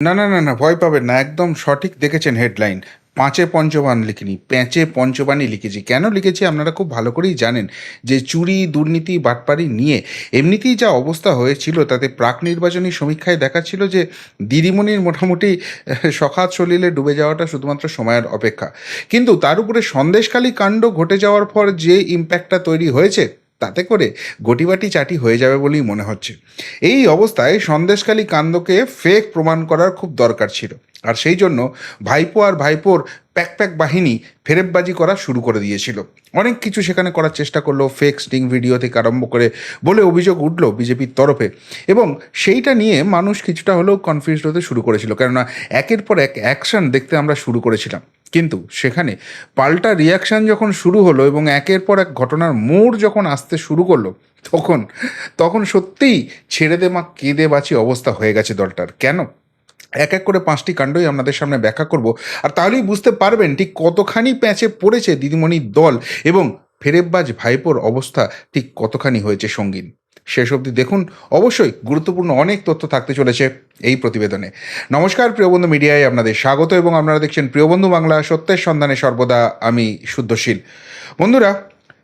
না না না না, ভয় পাবেন না, একদম সঠিক দেখেছেন হেডলাইন। পাঁচে পঞ্চবান লিখিনি, প্যাঁচে পঞ্চবানই লিখেছি। কেন লিখেছি আপনারা খুব ভালো করেই জানেন যে চুরি, দুর্নীতি, বাটপারি নিয়ে এমনিতেই যা অবস্থা হয়েছিল, তাতে প্রাক নির্বাচনী সমীক্ষায় দেখাচ্ছিল যে দিদিমণির মোটামুটি সখাত সলিলে ডুবে যাওয়াটা শুধুমাত্র সময়ের অপেক্ষা। কিন্তু তার উপরে সন্দেশখালী কাণ্ড ঘটে যাওয়ার পর যে ইম্প্যাক্টটা তৈরি হয়েছে তাতে করে গটিবাটি চাটি হয়ে যাবে বলেই মনে হচ্ছে। এই অবস্থায় সন্দেশখালী কাণ্ডকে ফেক প্রমাণ করার খুব দরকার ছিল। আর সেই জন্য ভাইপো আর ভাইপোর প্যাক প্যাক বাহিনী ফেরেববাজি করা শুরু করে দিয়েছিল। অনেক কিছু সেখানে করার চেষ্টা করল ফেক স্টিং ভিডিও থেকে আরম্ভ করে বলে অভিযোগ উঠল বিজেপির তরফে। এবং সেইটা নিয়ে মানুষ কিছুটা হলেও কনফিউজড হতে শুরু করেছিল। কেননা একের পর এক অ্যাকশন দেখতে আমরা শুরু করেছিলাম। কিন্তু সেখানে পাল্টা রিয়াকশন যখন শুরু হলো এবং একের পর এক ঘটনার মোড় যখন আসতে শুরু করল, তখন তখন সত্যিই ছেড়ে দে মা, কেঁদে বাঁচি অবস্থা হয়ে গেছে দলটার। কেন? এক এক করে পাঁচটি কাণ্ডই আপনাদের সামনে ব্যাখ্যা করব। আর তাহলেই বুঝতে পারবেন ঠিক কতখানি প্যাঁচে পড়েছে দিদিমণির দল এবং ফেরেববাজ ভাইপোর অবস্থা ঠিক কতখানি হয়েছে সঙ্গীন। শেষ অবধি দেখুন। অবশ্যই গুরুত্বপূর্ণ অনেক তথ্য থাকতে চলেছে এই প্রতিবেদনে। নমস্কার প্রিয়বন্ধু মিডিয়ায় আপনাদের স্বাগত এবং আপনারা দেখছেন প্রিয়বন্ধু বাংলা সত্যের সন্ধানে সর্বদা আমি শুদ্ধশীল। বন্ধুরা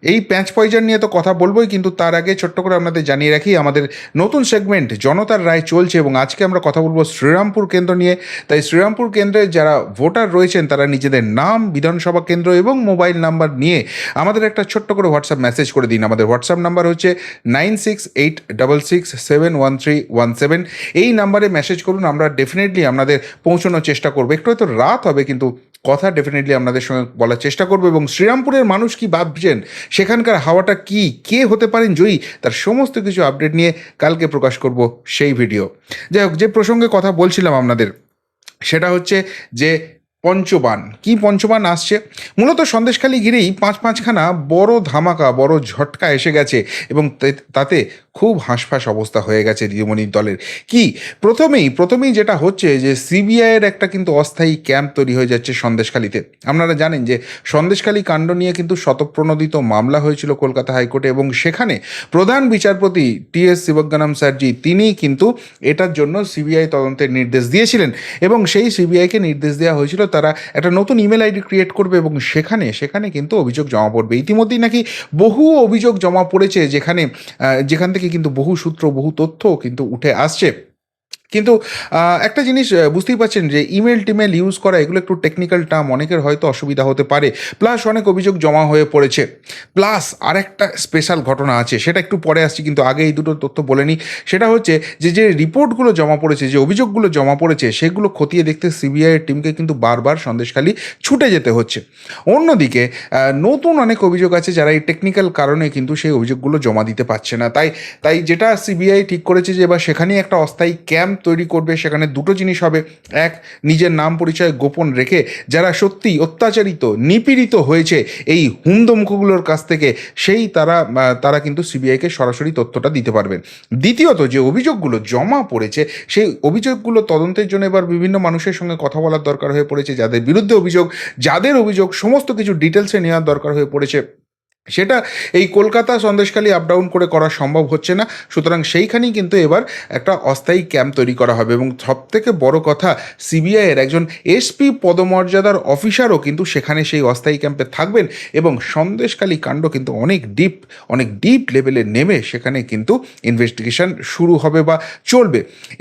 এই প্যাঁচ পয়জার নিয়ে তো কথা বলবোই, কিন্তু তার আগে ছোট্ট করে আপনাদের জানিয়ে রাখি, আমাদের নতুন সেগমেন্ট জনতার রায় চলছে এবং আজকে আমরা কথা বলব শ্রীরামপুর কেন্দ্র নিয়ে। তাই শ্রীরামপুর কেন্দ্রে যারা ভোটার রয়েছেন, তারা নিজেদের নাম, বিধানসভা কেন্দ্র এবং মোবাইল নাম্বার নিয়ে আমাদের একটা ছোট্ট করে হোয়াটসঅ্যাপ মেসেজ করে দিন। আমাদের হোয়াটসঅ্যাপ নাম্বার হচ্ছে nine six eight double six seven one three one seven. এই নাম্বারে মেসেজ করুন, আমরা ডেফিনেটলি আপনাদের পৌঁছানোর চেষ্টা করব। একটু হয়তো রাত হবে, কিন্তু কথা ডেফিনেটলি আপনাদের সঙ্গে বলার চেষ্টা করব এবং শ্রীরামপুরের মানুষ কি ভাবছেন? সেখানকার হাওয়াটা কি? কে হতে পারেন জয়ী? তার সমস্ত কিছু আপডেট নিয়ে কালকে প্রকাশ করব সেই ভিডিও যাই হোক, যে প্রসঙ্গে কথা বলছিলাম আপনাদের, সেটা হচ্ছে যে পঞ্চবান, কি পঞ্চবান আসছে? মূলত সন্দেশখালি ঘিরেই পাঁচ পাঁচখানা বড় ধামাকা, বড় ঝটকা এসে গেছে এবং তাতে খুব হাঁসফাঁস অবস্থা হয়ে গেছে দিদিমণির দলের। কি? প্রথমেই প্রথমেই যেটা হচ্ছে যে সিবিআইয়ের একটা কিন্তু অস্থায়ী ক্যাম্প তৈরি হয়ে যাচ্ছে সন্দেশখালীতে। আপনারা জানেন যে সন্দেশখালী কাণ্ড নিয়ে কিন্তু শতপ্রণোদিত মামলা হয়েছিল কলকাতা হাইকোর্টে এবং সেখানে প্রধান বিচারপতি টি এস শিবজ্ঞানম স্যারজি তিনি কিন্তু এটার জন্য সিবিআই তদন্তের নির্দেশ দিয়েছিলেন এবং সেই সিবিআইকে নির্দেশ দেওয়া হয়েছিল তারা একটা নতুন ইমেল আইডি ক্রিয়েট করবে এবং সেখানে সেখানে কিন্তু অভিযোগ জমা পড়বে। ইতিমধ্যেই নাকি বহু অভিযোগ জমা পড়েছে যেখানে যেখান থেকে কিন্তু বহু সূত্র বহু তথ্য কিন্তু উঠে আসছে। কিন্তু একটা জিনিস বুঝতেই পারছেন যে ইমেল টিমেল ইউজ করা, এগুলো একটু টেকনিক্যাল টার্ম অনেকের হয়তো অসুবিধা হতে পারে। প্লাস অনেক অভিযোগ জমা হয়ে পড়েছে। প্লাস আরেকটা স্পেশাল ঘটনা আছে, সেটা একটু পরে আসছি, কিন্তু আগে এই দুটো তথ্য বলে নিই। সেটা হচ্ছে যে যে রিপোর্টগুলো জমা পড়েছে, যে অভিযোগগুলো জমা পড়েছে, সেগুলো খতিয়ে দেখতে সিবিআইয়ের টিমকে কিন্তু বারবার সন্দেশখালি ছুটে যেতে হচ্ছে। অন্যদিকে নতুন অনেক অভিযোগ আছে যারা এই টেকনিক্যাল কারণে কিন্তু সেই অভিযোগগুলো জমা দিতে পারছে না। তাই তাই যেটা সিবিআই ঠিক করেছে যে, এবার সেখানেই একটা অস্থায়ী ক্যাম্প তৈরি করবে, সেখানে দুটো জিনিস হবে। এক, নিজের নাম পরিচয় গোপন রেখে যারা সত্যি অত্যাচারিত, নিপীড়িত হয়েছে, এই হুমদমুখগুলোর কাছ থেকে সেই তারা তারা কিন্তু সিবিআইকে সরাসরি তথ্যটা দিতে পারবেন দ্বিতীয়ত, যে অভিযোগগুলো জমা পড়েছে, সেই অভিযোগগুলো তদন্তের জন্য এবার বিভিন্ন মানুষের সঙ্গে কথা বলার দরকার হয়ে পড়েছে, যাদের বিরুদ্ধে অভিযোগ, যাদের অভিযোগ, সমস্ত কিছু ডিটেলসে নেওয়ার দরকার হয়ে পড়েছে। সেটা এই কলকাতা সন্দেশখালী আপ ডাউন করে করা সম্ভব হচ্ছে না। সুতরাং সেইখানেই কিন্তু এবার একটা অস্থায়ী ক্যাম্প তৈরি করা হবে এবং সব থেকে বড় কথা সিবিআইয়ের একজন এসপি পদমর্যাদার অফিসারও কিন্তু সেখানে সেই অস্থায়ী ক্যাম্পে থাকবেন এবং সন্দেশখালী কাণ্ড কিন্তু অনেক ডিপ অনেক ডিপ লেভেলে নেমে সেখানে কিন্তু ইনভেস্টিগেশন শুরু হবে বা চলবে।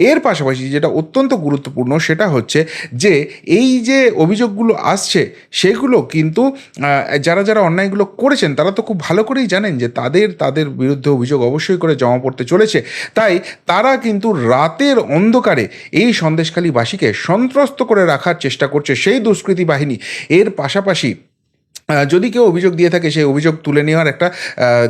এর পাশাপাশি যেটা অত্যন্ত গুরুত্বপূর্ণ সেটা হচ্ছে যে, এই যে অভিযোগগুলো আসছে, সেগুলো কিন্তু যারা যারা অন্যায়গুলো করেছেন, তারা তো খুব ভালো করেই জানেন যে তাদের তাদের বিরুদ্ধে অভিযোগ অবশ্যই করে জমা পড়তে চলেছে। তাই তারা কিন্তু রাতের অন্ধকারে এই সন্দেশখালীবাসীকে সন্ত্রস্ত করে রাখার চেষ্টা করছে সেই দুষ্কৃতি বাহিনী। এর পাশাপাশি যদি কেউ অভিযোগ দিয়ে থাকে সেই অভিযোগ তুলে নেওয়ার একটা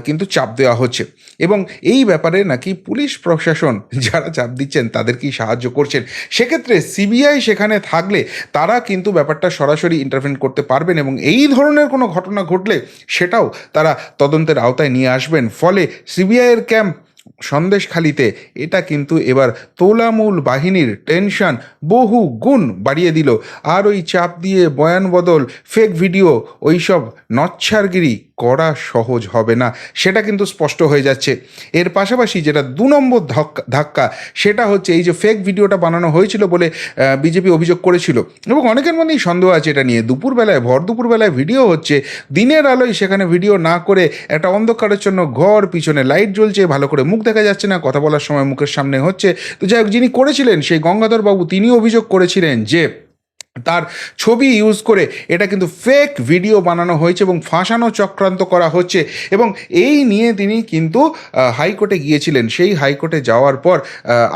কিন্তু চাপ দেওয়া হচ্ছে। এবং এই ব্যাপারে নাকি পুলিশ প্রশাসন যারা চাপ দিচ্ছেন, তাদেরকেই সাহায্য করছেন। সেক্ষেত্রে সিবিআই সেখানে থাকলে তারা কিন্তু ব্যাপারটা সরাসরি ইন্টারভেন করতে পারবেন এবং এই ধরনের কোনো ঘটনা ঘটলে সেটাও তারা তদন্তের আওতায় নিয়ে আসবেন। ফলে সিবিআইয়ের ক্যাম্প সন্দেশখালিতে। এটা কিন্তু এবার তোলামূল বাহিনীর টেনশন বহু গুণ বাড়িয়ে দিল। আর ওই চাপ দিয়ে বয়ান বদল ফেক ভিডিও ওইসব নচ্ছারগিরি করা সহজ হবে না। সেটা কিন্তু স্পষ্ট হয়ে যাচ্ছে। এর পাশাপাশি যেটা দু নম্বর ধাক্কা সেটা হচ্ছে এই যে ফেক ভিডিওটা বানানো হয়েছিল বলে বিজেপি অভিযোগ করেছিল। এবং অনেকের মধ্যেই সন্দেহ আছে এটা নিয়ে। দুপুরবেলায়, ভর দুপুরবেলায় ভিডিও হচ্ছে, দিনের আলোয় সেখানে ভিডিও না করে একটা অন্ধকারের জন্য ঘর, পিছনে লাইট জ্বলছে, ভালো করে মুখ দেখা যাচ্ছে না, কথা বলার সময় মুখের সামনে হচ্ছে। তো যাই হোক, যিনি করেছিলেন, সেই গঙ্গাধর বাবু তিনি অভিযোগ করেছিলেন যে তার ছবি ইউজ করে এটা কিন্তু ফেক ভিডিও বানানো হয়েছে এবং ফাঁসানো চক্রান্ত করা হচ্ছে এবং এই নিয়ে তিনি কিন্তু হাইকোর্টে গিয়েছিলেন। সেই হাইকোর্টে যাওয়ার পর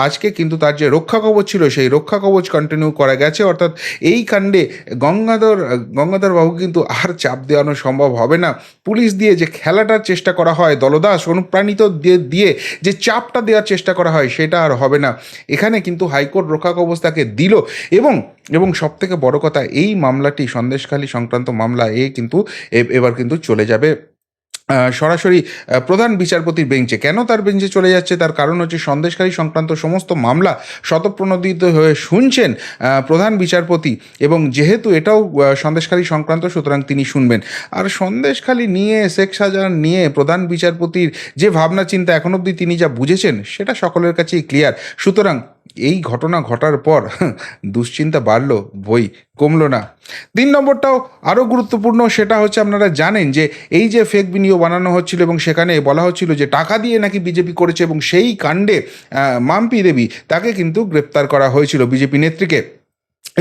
আজকে কিন্তু তার যে রক্ষা কবচ ছিল, সেই রক্ষা কবচ কন্টিনিউ করা গেছে। অর্থাৎ এই কাণ্ডে গঙ্গাধর গঙ্গাধর বাবু কিন্তু আর চাপ দেওয়ানো সম্ভব হবে না। পুলিশ দিয়ে যে খেলাটার চেষ্টা করা হয়, দলদাস অনুপ্রাণিত দিয়ে যে চাপটা দেওয়ার চেষ্টা করা হয়, সেটা আর হবে না। এখানে কিন্তু হাইকোর্ট রক্ষা কবচ তাকে দিল এবং এবং সব থেকে বড় কথা এই মামলাটি সন্দেশখালী সংক্রান্ত মামলা এ কিন্তু এবার কিন্তু চলে যাবে। সরাসরি প্রধান বিচারপতির বেঞ্চে। কেন তার বেঞ্চে চলে যাচ্ছে? তার কারণ হচ্ছে সন্দেশকারী সংক্রান্ত সমস্ত মামলা শতপ্রণোদিত হয়ে শুনছেন প্রধান বিচারপতি। এবং যেহেতু এটাও আহ, সন্দেশখালী সংক্রান্ত সুতরাং তিনি শুনবেন। আর সন্দেশখালী নিয়ে শেখ শাহজাহান নিয়ে প্রধান বিচারপতির যে ভাবনা চিন্তা এখন অবধি তিনি যা বুঝেছেন সেটা সকলের কাছেই ক্লিয়ার সুতরাং এই ঘটনা ঘটার পর দুশ্চিন্তা বাড়ল, বই কমলো না। তিন নম্বরটাও আরও গুরুত্বপূর্ণ, সেটা হচ্ছে আপনারা জানেন যে এই যে ফেক বিনিয়োগ বানানো হচ্ছিল এবং সেখানে বলা হচ্ছিল যে টাকা দিয়ে নাকি বিজেপি করেছে এবং সেই কাণ্ডে মাম্পি দেবী তাকে কিন্তু গ্রেপ্তার করা হয়েছিল বিজেপি নেত্রীকে।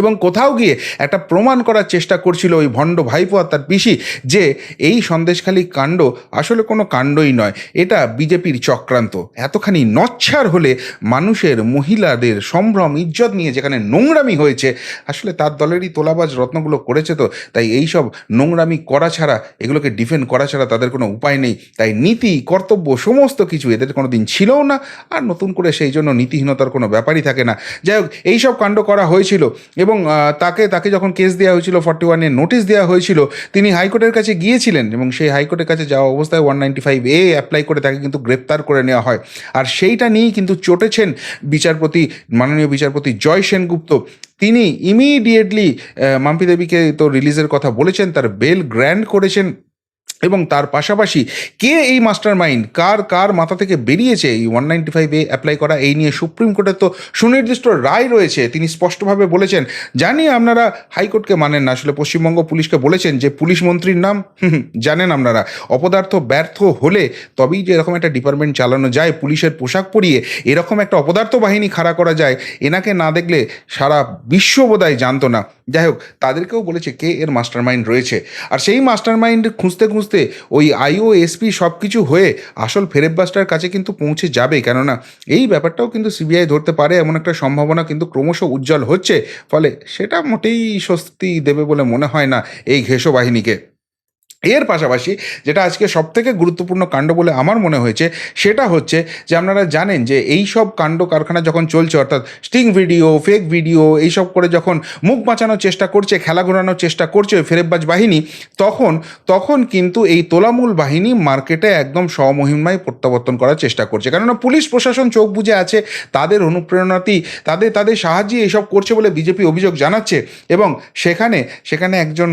এবং কোথাও গিয়ে একটা প্রমাণ করার চেষ্টা করছিল ওই ভণ্ড ভাইপো আর তার পিসি যে এই সন্দেশখালী কাণ্ড আসলে কোনো কাণ্ডই নয়, এটা বিজেপির চক্রান্ত। এতখানি নচ্ছার হলে মানুষের, মহিলাদের সম্ভ্রম, ইজ্জত নিয়ে যেখানে নোংরামি হয়েছে, আসলে তার দলেরই তোলাবাজ রত্নগুলো করেছে তো, তাই এই সব নোংরামি করা ছাড়া, এগুলোকে ডিফেন্ড করা ছাড়া তাদের কোনো উপায় নেই। তাই নীতি, কর্তব্য, সমস্ত কিছু এদের কোনো দিন ছিলও না, আর নতুন করে সেই জন্য নীতিহীনতার কোনো ব্যাপারই থাকে না। যাই হোক, এইসব কাণ্ড করা হয়েছিল এবং তাকে তাকে যখন কেস দেওয়া হয়েছিল ফর্টি ওয়ানের নোটিশ দেওয়া হয়েছিল, তিনি হাইকোর্টের কাছে গিয়েছিলেন এবং সেই হাইকোর্টের কাছে যাওয়া অবস্থায় one ninety five A apply করে তাকে কিন্তু গ্রেপ্তার করে নেওয়া হয়। আর সেইটা নিয়েই কিন্তু চটেছেন বিচারপতি, মাননীয় বিচারপতি জয় সেনগুপ্ত। তিনি ইমিডিয়েটলি মাম্পি দেবীকে তো রিলিজের কথা বলেছেন, তার বেল গ্র্যান্ড করেছেন। এবং তার পাশাপাশি কে এই মাস্টার মাইন্ড কার কার মাথা থেকে বেরিয়েছে? এই ওয়ান নাইনটি ফাইভ এ অ্যাপ্লাই করা এই নিয়ে সুপ্রিম কোর্টের তো সুনির্দিষ্ট রায় রয়েছে। তিনি স্পষ্টভাবে বলেছেন, জানি আপনারা হাইকোর্টকে মানেন না, আসলে পশ্চিমবঙ্গ পুলিশকে বলেছেন যে পুলিশ মন্ত্রীর নাম জানেন আপনারা। অপদার্থ ব্যর্থ হলে তবেই যে এরকম একটা ডিপার্টমেন্ট চালানো যায়, পুলিশের পোশাক পরিয়ে এরকম একটা অপদার্থ বাহিনী খাড়া করা যায়, এনাকে না দেখলে সারা বিশ্ব বোধহয় জানতো না। যাই হোক তাদেরকেও বলেছে কে এর মাস্টার মাইন্ড রয়েছে। আর সেই মাস্টার মাইন্ড খুঁজতে খুঁজতে ওই আইও, এসপি সব কিছু হয়ে আসল ফেরেববাসটার কাছে কিন্তু পৌঁছে যাবে কেননা, এই ব্যাপারটাও কিন্তু সিবিআই ধরতে পারে, এমন একটা সম্ভাবনা কিন্তু ক্রমশ উজ্জ্বল হচ্ছে। ফলে সেটা মোটেই স্বস্তি দেবে বলে মনে হয় না এই ঘেষো বাহিনীকে। এর পাশাপাশি যেটা আজকে সব থেকে গুরুত্বপূর্ণ কাণ্ড বলে আমার মনে হয়েছে, সেটা হচ্ছে যে আপনারা জানেন যে এই সব কাণ্ড কারখানা যখন চলছে, অর্থাৎ স্টিং ভিডিও ফেক ভিডিও এইসব করে যখন মুখ বাঁচানোর চেষ্টা করছে, খেলা ঘোরানোর চেষ্টা করছে ফেরেববাজ বাহিনী, তখন তখন কিন্তু এই তোলামূল বাহিনী মার্কেটে একদম স্বমহিমায় প্রত্যাবর্তন করার চেষ্টা করছে। কেননা পুলিশ প্রশাসন চোখ বুজে আছে, তাদের অনুপ্রেরণাতেই তাদের তাদের সাহায্যে এইসব করছে বলে বিজেপি অভিযোগ জানাচ্ছে এবং সেখানে সেখানে একজন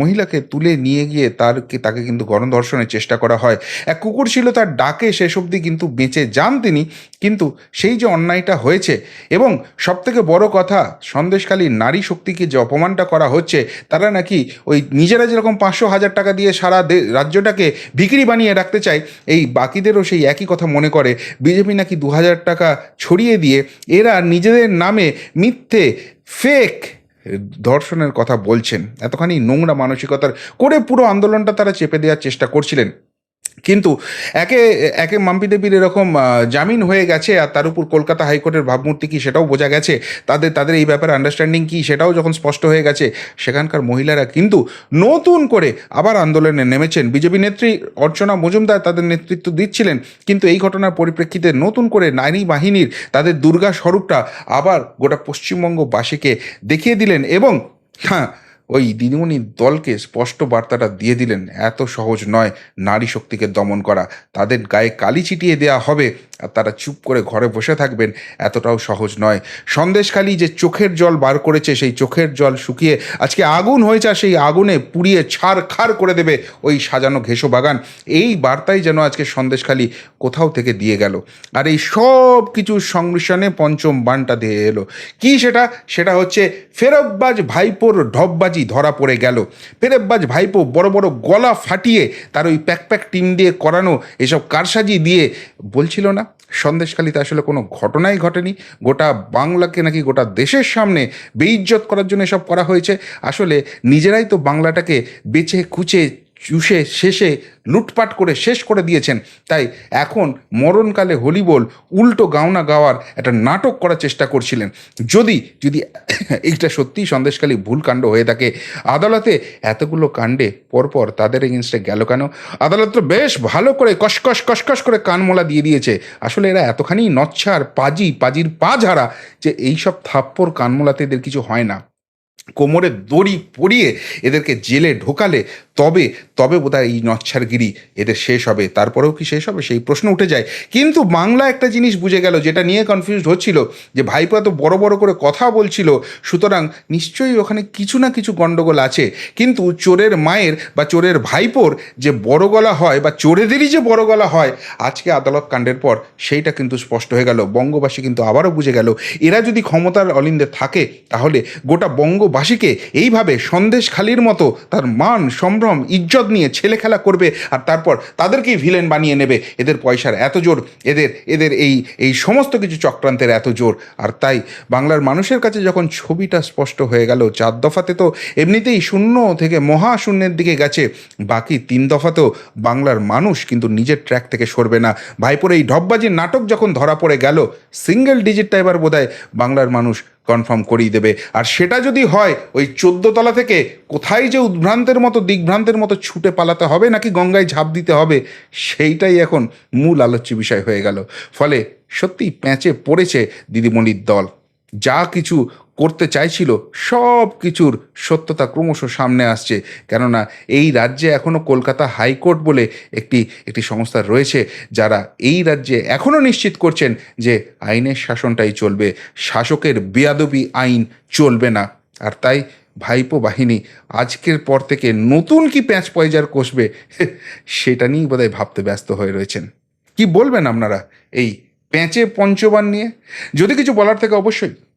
মহিলাকে তুলে নিয়ে গিয়ে তার তাকে কিন্তু গণধর্ষণের চেষ্টা করা হয়। এক কুকুর ছিল তার ডাকে শেষ অবধি কিন্তু বেঁচে যান তিনি, কিন্তু সেই যে অন্যায়টা হয়েছে এবং সবথেকে বড় কথা, সন্দেশখালী নারী শক্তিকে যে অপমানটা করা হচ্ছে, তারা নাকি ওই নিজেরা যেরকম পাঁচশো হাজার টাকা দিয়ে সারা রাজ্যটাকে বিক্রি বানিয়ে রাখতে চায়, এই বাকিদেরও সেই একই কথা মনে করে। বিজেপি নাকি দু হাজার টাকা ছড়িয়ে দিয়ে, এরা নিজেদের নামে মিথ্যে ফেক ধর্ষণের কথা বলছেন। এতখানি নোংরা মানসিকতার করে পুরো আন্দোলনটা তারা চেপে দেওয়ার চেষ্টা করছিলেন। কিন্তু একে একে মাম্পি দেবীর এরকম জামিন হয়ে গেছে আর তার উপর কলকাতা হাইকোর্টের ভাবমূর্তি কি সেটাও বোঝা গেছে। তাদের তাদের এই ব্যাপারে আন্ডারস্ট্যান্ডিং কি সেটাও যখন স্পষ্ট হয়ে গেছে, সেখানকার মহিলারা কিন্তু নতুন করে আবার আন্দোলনে নেমেছেন। বিজেপি নেত্রী অর্চনা মজুমদার তাদের নেতৃত্ব দিচ্ছিলেন, কিন্তু এই ঘটনার পরিপ্রেক্ষিতে নতুন করে নারী বাহিনীর তাদের দুর্গা স্বরূপটা আবার গোটা পশ্চিমবঙ্গবাসীকে দেখিয়ে দিলেন এবং হ্যাঁ ওই দিদিমণির দলকে স্পষ্ট বার্তাটা দিয়ে দিলেন, এত সহজ নয় নারী শক্তিকে দমন করা। তাদের গায়ে কালি ছিটিয়ে দেওয়া হবে। আর তারা চুপ করে ঘরে বসে থাকবেন এতটাও সহজ নয়। সন্দেশখালি যে চোখের জল বার করেছে, সেই চোখের জল শুকিয়ে আজকে আগুন হয়েছে আর সেই আগুনে পুড়িয়ে ছাড় খাড় করে দেবে ওই সাজানো ঘেঁষো বাগান। এই বার্তাই যেন আজকে সন্দেশখালি কোথাও থেকে দিয়ে গেল। আর এই সব কিছুর সংমিশ্রণে পঞ্চম বানটা দিয়ে এলো। কি সেটা? সেটা হচ্ছে, ফেরব্বাজ ভাইপোর ঢপবাজি ধরা পড়ে গেল। ফেরব্বাজ ভাইপো বড় বড় গলা ফাটিয়ে তার ওই প্যাক প্যাক টিম দিয়ে করানো এসব কারসাজি দিয়ে বলছিল না? সন্দেশখালিতে আসলে কোনো ঘটনাই ঘটেনি। গোটা বাংলাকে নাকি গোটা দেশের সামনে বেইজ্জত করার জন্য এসব করা হয়েছে। আসলে নিজেরাই তো বাংলাটাকে বেছে কুচে চুষে, শেষে, লুটপাট করে শেষ করে দিয়েছেন। তাই এখন মরণকালে হোলি বল উল্টো গাওনা গাওয়ার একটা নাটক করার চেষ্টা করছিলেন। যদি যদি এইটা সত্যিই সন্দেশকালী ভুল কাণ্ড হয়ে থাকে, আদালতে এতগুলো কাণ্ডে পরপর তাদের এগেনস্টে গেল কেন? আদালত তো বেশ ভালো করে কসকস কসকস করে কানমোলা দিয়ে দিয়েছে। আসলে এরা এতখানি নচ্ছার, পাজি, পাজির পা ঝাড়া যে এইসব থাপ্পড় কানমোলাতে এদের কিছু হয় না। কোমরে দড়ি পরিয়ে এদেরকে জেলে ঢোকালে তবে তবে বোধহয় এই নচ্ছারগিরি এদের শেষ হবে, তারপরেও কি শেষ হবে? সেই প্রশ্ন উঠে যায়। কিন্তু বাংলা একটা জিনিস বুঝে গেল, যেটা নিয়ে কনফিউজ হচ্ছিল, যে ভাইপো এত বড় বড় করে কথা বলছিল, সুতরাং নিশ্চয়ই ওখানে কিছু না কিছু গণ্ডগোল আছে। কিন্তু চোরের মায়ের বা চোরের ভাইপোর যে বড় গলা হয় বা চোরেদেরই যে বড় গলা হয়, আজকে আদালত কাণ্ডের পর সেইটা কিন্তু স্পষ্ট হয়ে গেল, বঙ্গবাসী কিন্তু আবারও বুঝে গেল। এরা যদি ক্ষমতার অলিন্দে থাকে, তাহলে গোটা বঙ্গবাসীকে এইভাবে সন্দেশ খালির মতো তার মান, সম্ভ্রম ইজ্জত নিয়ে ছেলে খেলা করবে আর তারপর তাদেরকেই ভিলেন বানিয়ে নেবে। এদের পয়সার এত জোর, এদের এদের এই এই সমস্ত কিছু চক্রান্তের এত জোর। আর তাই বাংলার মানুষের কাছে যখন ছবিটা স্পষ্ট হয়ে গেল, চার দফাতে তো এমনিতেই শূন্য থেকে মহা শূন্যের দিকে গেছে। বাকি তিন দফাতেও বাংলার মানুষ কিন্তু নিজের ট্র্যাক থেকে সরবে না। ভাইপোর এই ঢপবাজির নাটক যখন ধরা পড়ে গেল সিঙ্গেল ডিজিটটা এবার বোধহয় বাংলার মানুষ কনফার্ম করিয়ে দেবে। আর সেটা যদি হয়, ওই তলা থেকে কোথায় যে উদ্ভ্রান্তের মতো, দিগ্ভ্রান্তের মতো ছুটে পালাতে হবে, নাকি গঙ্গায় ঝাঁপ দিতে হবে, সেইটাই এখন মূল আলোচ্য বিষয় হয়ে গেল। ফলে সত্যি প্যাঁচে পড়েছে দিদিমণির দল। যা কিছু করতে চাইছিল সব কিছুর সত্যতা ক্রমশ সামনে আসছে। কেননা এই রাজ্যে এখনও কলকাতা হাইকোর্ট বলে একটি একটি সংস্থা রয়েছে, যারা এই রাজ্যে এখনও নিশ্চিত করছেন যে আইনের শাসনটাই চলবে। শাসকের বেয়াদবি আইন চলবে না। আর তাই ভাইপো বাহিনী আজকের পর থেকে নতুন কি প্যাঁচ পয়জার কষবে, সেটা নিয়েই বোধহয় ভাবতে ব্যস্ত হয়ে রয়েছেন। কি বলবেন আপনারা এই প্যাঁচে পঞ্চবান নিয়ে? যদি কিছু বলার থেকে অবশ্যই।